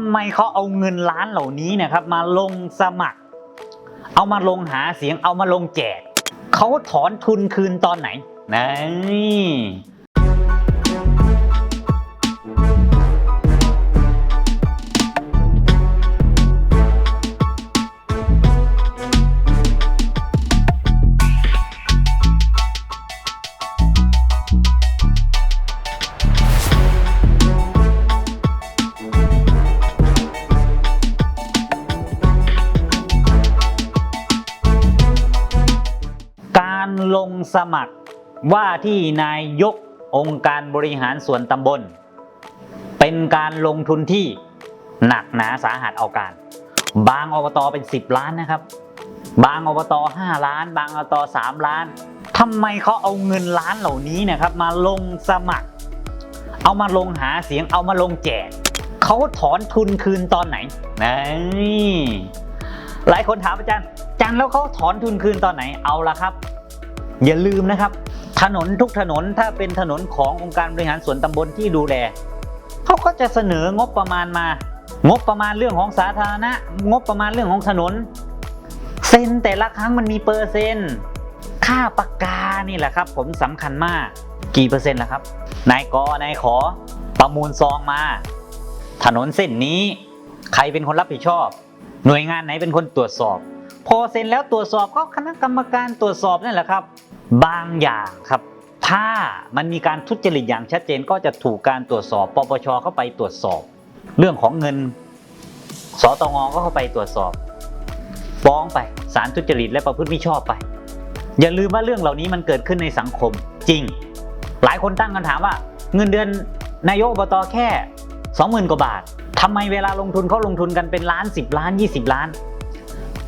ำไมเขาเอาเงินล้านเหล่านี้นะครับ มาลงสมัคร เอามาลงหาเสียงเอามาลงแจกเขาถอนทุนคืนตอนไหนนี่ ลงสมัครว่าที่นายยกองค์การบริหารส่วนตำบล เป็นการลงทุนที่หนักหนาสาหัสเอาการ บางอบตเป็น 10 ล้านนะครับ บางอบต5ล้าน บางอบต3ล้านทำไมเขาเอาเงินล้านเหล่านี้นะครับ มาลงสมัคร เอามาลงหาเสียงเอามาลงแจกเขาถอนทุนคืนตอนไหนนี่หลายคนถามอาจารย์อาจารย์แล้วเขาถอนทุนคืนตอนไหนเอาละครับ อย่าลืมนะครับ ถนนทุกถนนถ้าเป็นถนนขององค์การบริหารส่วนตำบลที่ดูแลเขาก็จะเสนองบประมาณมา งบประมาณเรื่องของสาธารณะ งบประมาณเรื่องของถนน เซ็นแต่ละครั้งมันมีเปอร์เซ็นต์ค่าปากกานี่แหละครับ ผมสำคัญมาก กี่เปอร์เซ็นต์ล่ะครับ นายกนายขอ ประมูลซองมา ถนนเส้นนี้ ใครเป็นคนรับผิดชอบ หน่วยงานไหนเป็นคนตรวจสอบ พอเซ็นแล้วตรวจสอบก็คณะกรรมการตรวจสอบนั่นแหละครับ บางอย่างครับถ้ามันมีการทุจริตอย่างชัดเจนก็จะถูกการตรวจสอบ ปปชเข้าไปตรวจสอบ เรื่องของเงิน สตงก็เข้าไปตรวจสอบฟ้องไปศาลทุจริตและประพฤติมิชอบไป อย่าลืมว่าเรื่องเหล่านี้มันเกิดขึ้นในสังคมจริง หลายคนตั้งคำถามว่า เงินเดือนนายกอบตแค่ 20,000 กว่าบาททำไมเวลาลงทุนเขาลงทุนกันเป็นล้าน 10 ล้าน 20 ล้าน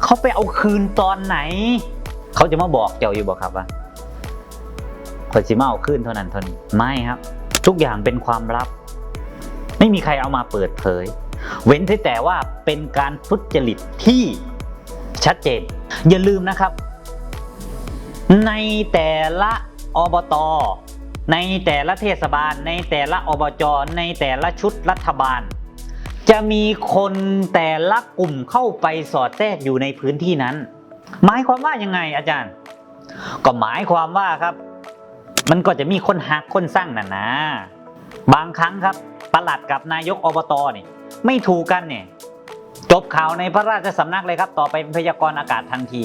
เขาไปเอาคืนตอนไหน เขาจะมาบอกเจ้าอยู่บอกครับว่าคอยสิมาเอาคืนเท่านั้นเท่านี้ไม่ครับ ทุกอย่างเป็นความลับ ไม่มีใครเอามาเปิดเผย เว้นแต่ว่าเป็นการทุจริตที่ชัดเจน อย่าลืมนะครับ ในแต่ละอบตในแต่ละเทศบาล ในแต่ละอบจในแต่ละชุดรัฐบาล จะมีคนแต่ละกลุ่มเข้าไปสอดแทรกอยู่ในพื้นที่นั้น หมายความว่ายังไงอาจารย์ ก็หมายความว่าครับ มันก็จะมีคนหักคนสร้างน่ะนะ บางครั้งครับประหลัดกับนายกอบตนี่ไม่ถูกกันเนี่ยจบข่าวในพระราชสำนักเลยครับ ต่อไปเป็นพยากรณ์อากาศทันที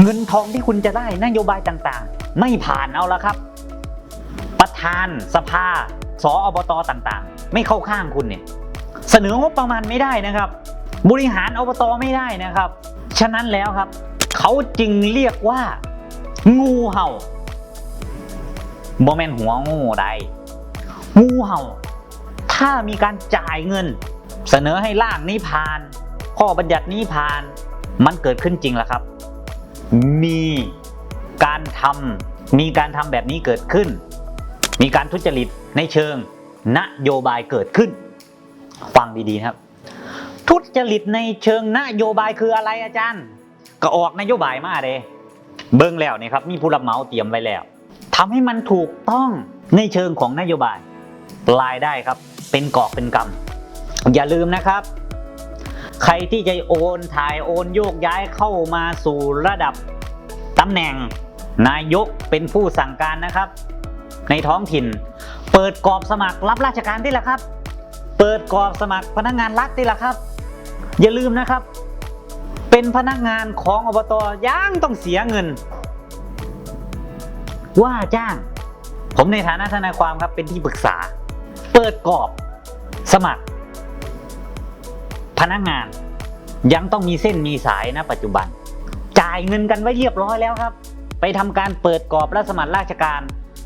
เงินทองที่คุณจะได้นโยบายต่างๆ ไม่ผ่านเอาละครับ ประธานสภาสออบตต่างๆ ไม่เข้าข้างคุณเนี่ย เสนองบประมาณไม่ได้นะครับ บริหารอบตไม่ได้นะครับ ฉะนั้นแล้วครับ เขาจึงเรียกว่า งูเห่าโมเมนหัวงูใดงูเห่า ถ้ามีการจ่ายเงิน เสนอให้ร่างนี้ผ่าน ข้อบัญญัตินี้ผ่าน มันเกิดขึ้นจริงแล้วครับ มีการทำมีการทำแบบนี้เกิดขึ้น มีการทุจริตในเชิง นโยบายเกิดขึ้น ฟังดีๆครับ ทุจริตในเชิงนโยบายคืออะไรอาจารย์ ก็ออกนโยบายมาเลยเบิ้งแล้วเนี่ยครับ มีผู้รับเหมาเตรียมไว้แล้วทำให้มันถูกต้องในเชิงของนโยบายรายได้ครับ เป็นกอบเป็นกำอย่าลืมนะครับ ใครที่จะโอนถ่ายโอนโยกย้ายเข้ามาสู่ระดับตำแหน่ง นายกเป็นผู้สั่งการนะครับ ในท้องถิ่น เปิดกรอบสมัครรับราชการที่ละครับ เปิดกรอบสมัครพนักงานรัฐที่ละครับ อย่าลืมนะครับ เป็นพนักงานของอบตยังต้องเสียเงิน ว่าจ้าง ผมในฐานะทนายความครับเป็นที่ปรึกษา เปิดกรอบสมัคร พนักงานยังต้องมีเส้นมีสายนะ ปัจจุบัน จ่ายเงินกันไว้เรียบร้อยแล้วครับ ไปทำการเปิดกรอบและสมัครราชการ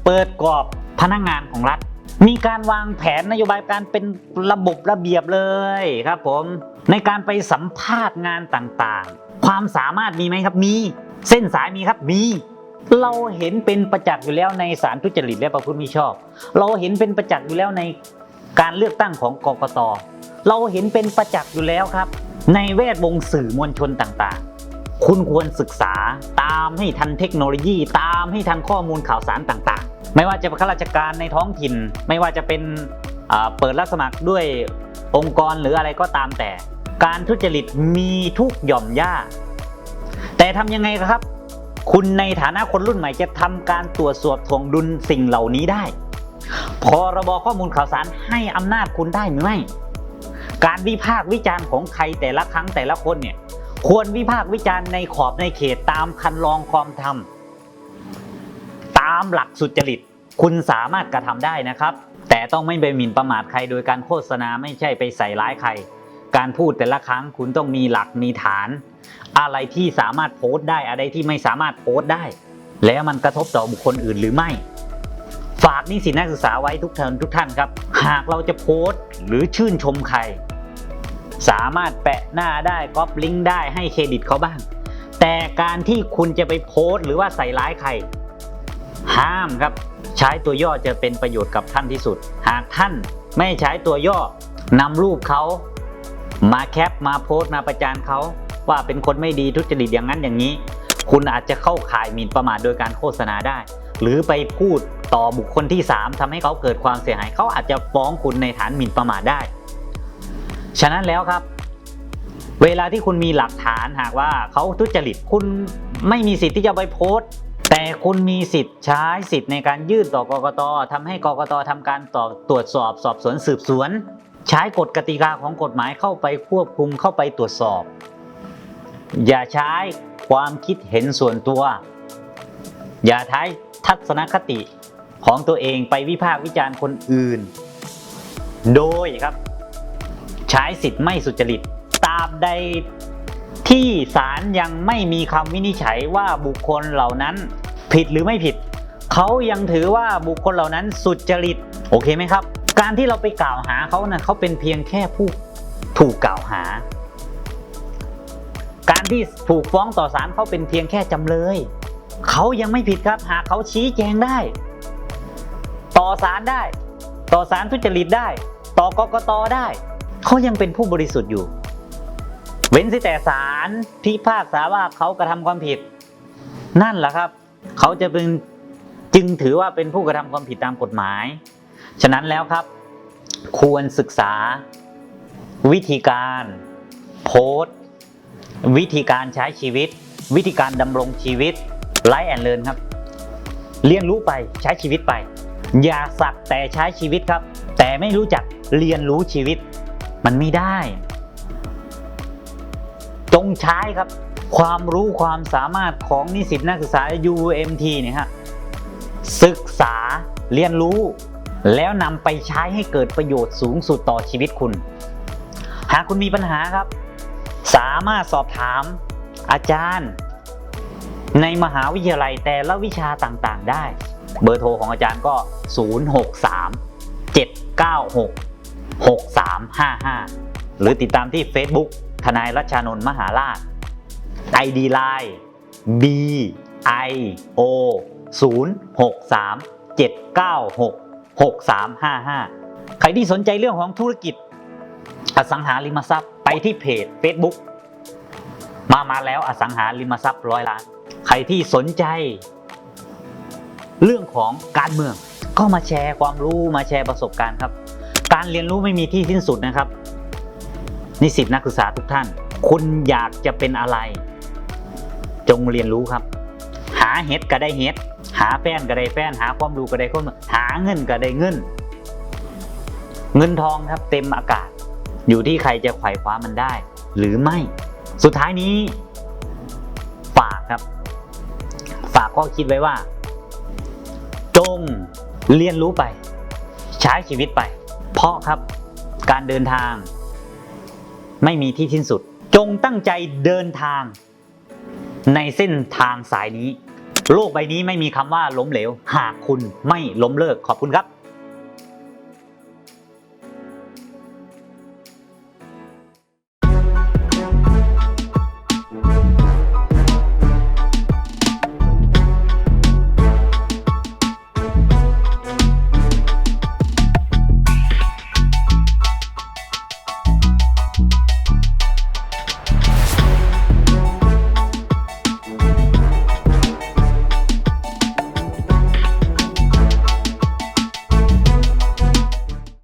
เปิดกรอบพนักงานของรัฐ มีการวางแผนนโยบายการเป็นระบบระเบียบเลยครับผมในการไปสัมภาษณ์งานต่างๆ ความสามารถมีไหมครับมี เส้นสายมีครับมีเราเห็นเป็นประจักษ์อยู่แล้วในสารทุจริตและประพฤติมิชอบ เราเห็นเป็นประจักษ์อยู่แล้วในการเลือกตั้งของกกต เราเห็นเป็นประจักษ์อยู่แล้วครับ ในแวดวงสื่อมวลชนต่างๆ คุณควรศึกษาตามให้ทันเทคโนโลยี ตามให้ทันข้อมูลข่าวสารต่างๆ ไม่ว่าจะเป็นข้าราชการในท้องถิ่น ไม่ว่าจะเป็นเปิดรับสมัครด้วยองค์กรหรืออะไรก็ตามแต่ การทุจริตมีทุกหย่อมย่า แต่ทำยังไงครับ คุณในฐานะคนรุ่นใหม่จะทำการตรวจสอบทวงดุลสิ่งเหล่านี้ได้ พรบข้อมูลข่าวสารให้อำนาจคุณได้หรือไม่ การวิพากษ์วิจารณ์ของใครแต่ละครั้งแต่ละคนเนี่ยควรวิพากษ์วิจารณ์ในขอบในเขตตามคันลองความธรรมามหลักสุจริต คุณสามารถกระทำได้นะครับ แต่ต้องไม่ไปหมิ่นประมาทใครโดยการโฆษณาไม่ใช่ไปใส่ร้ายใคร การพูดแต่ละครั้งคุณต้องมีหลักมีฐาน อะไรที่สามารถโพสต์ได้อะไรที่ไม่สามารถโพสต์ได้ แล้วมันกระทบต่อบุคคลอื่นหรือไม่ ฝากนิสิตนักศึกษาไว้ทุกท่านทุกท่านครับ หากเราจะโพสต์หรือชื่นชมใครสามารถแปะหน้าได้ก๊อปลิงก์ได้ให้เครดิตเขาบ้าง แต่การที่คุณจะไปโพสต์หรือว่าใส่ร้ายใคร ห้ามครับ ใช้ตัวย่อจะเป็นประโยชน์กับท่านที่สุด หากท่านไม่ใช้ตัวย่อนำรูปเขามาแคปมาโพสต์มาประจานเขาว่าเป็นคนไม่ดีทุจริตอย่างนั้นอย่างนี้ คุณอาจจะเข้าข่ายหมิ่นประมาทโดยการโฆษณาได้ หรือไปพูดต่อบุคคลที่ 3ทำให้เขาเกิดความเสียหายเขาอาจจะฟ้องคุณในฐานหมิ่นประมาทได้ ฉะนั้นแล้วครับ เวลาที่คุณมีหลักฐานหากว่าเขาทุจริตคุณไม่มีสิทธิ์ที่จะไปโพสต์ คุณมีสิทธิ์ใช้สิทธิ์ในการยื่นต่อกกตทำให้กกตทำการต่อตรวจสอบสอบสวนสืบสวน ใช้กฎกติกาของกฎหมายเข้าไปควบคุมเข้าไปตรวจสอบ อย่าใช้ความคิดเห็นส่วนตัว อย่าใช้ทัศนคติของตัวเองไปวิพากษ์วิจารณ์คนอื่น โดยครับ ใช้สิทธิ์ไม่สุจริตตาบใดที่ศาลยังไม่มีคำวินิจฉัยว่าบุคคลเหล่านั้น ผิดหรือไม่ผิด เขายังถือว่าบุคคลเหล่านั้นสุจริตโอเคไหมครับ การที่เราไปกล่าวหาเขานะ่ะเขาเป็นเพียงแค่ผู้ถูกกล่าวหา การที่ถูกฟ้องต่อศาลเขาเป็นเพียงแค่จำเลย เขายังไม่ผิดครับ หากเขาชี้แจงได้ ต่อศาลได้ ต่อศาลทุจริตได้ ต่อกกตได้เขายังเป็นผู้บริสุทธิ์อยู่เว้นแต่ศาลพิพากษาว่าเขากระทำความผิด นั่นแหละครับ เขาจะเป็นจึงถือว่าเป็นผู้กระทำความผิดตามกฎหมาย ฉะนั้นแล้วครับ ควรศึกษา วิธีการ โพสต์วิธีการใช้ชีวิต วิธีการดำรงชีวิตไลฟ์แอนเลิร์นครับ เรียนรู้ไปใช้ชีวิตไป อย่าสักแต่ใช้ชีวิตครับ แต่ไม่รู้จักเรียนรู้ชีวิต มันไม่ได้ จงใช้ครับ ความรู้ความสามารถของนิสิตนักศึกษา UMT เนี่ยฮะศึกษาเรียนรู้ แล้วนำไปใช้ให้เกิดประโยชน์สูงสุดต่อชีวิตคุณ หากคุณมีปัญหาครับ สามารถสอบถามอาจารย์ ในมหาวิทยาลัยแต่ละวิชาต่างๆ ได้ เบอร์โทรของอาจารย์ก็ 063 796 6355 หรือติดตามที่ Facebook ทนายรัชานนท์มหาราช ID Line B I O 063 796 6355 ใครที่สนใจเรื่องของธุรกิจ อสังหาริมทรัพย์ไปที่เพจ Facebook มามาแล้วอสังหาริมทรัพย์ร้อยล้าน ใครที่สนใจ เรื่องของการเมืองก็มาแชร์ความรู้มาแชร์ประสบการณ์ครับ การเรียนรู้ไม่มีที่สิ้นสุดนะครับ นิสิตนักศึกษาทุกท่าน คุณอยากจะเป็นอะไร จงเรียนรู้ครับ หาเฮ็ดก็ได้เฮ็ดหาแฟนก็ได้แฟน หาความรู้ก็ได้ความดูหาเงินก็ได้เงิน เงินทองครับเต็มอากาศ อยู่ที่ใครจะไขว่คว้ามันได้ หรือไม่ สุดท้ายนี้ ฝากครับ ฝากข้อคิดไว้ว่า จงเรียนรู้ไป ใช้ชีวิตไป เพราะครับการเดินทาง ไม่มีที่สิ้นสุด จงตั้งใจเดินทาง ในเส้นทางสายนี้ โลกใบนี้ไม่มีคำว่าล้มเหลว หากคุณไม่ล้มเลิกขอบคุณครับ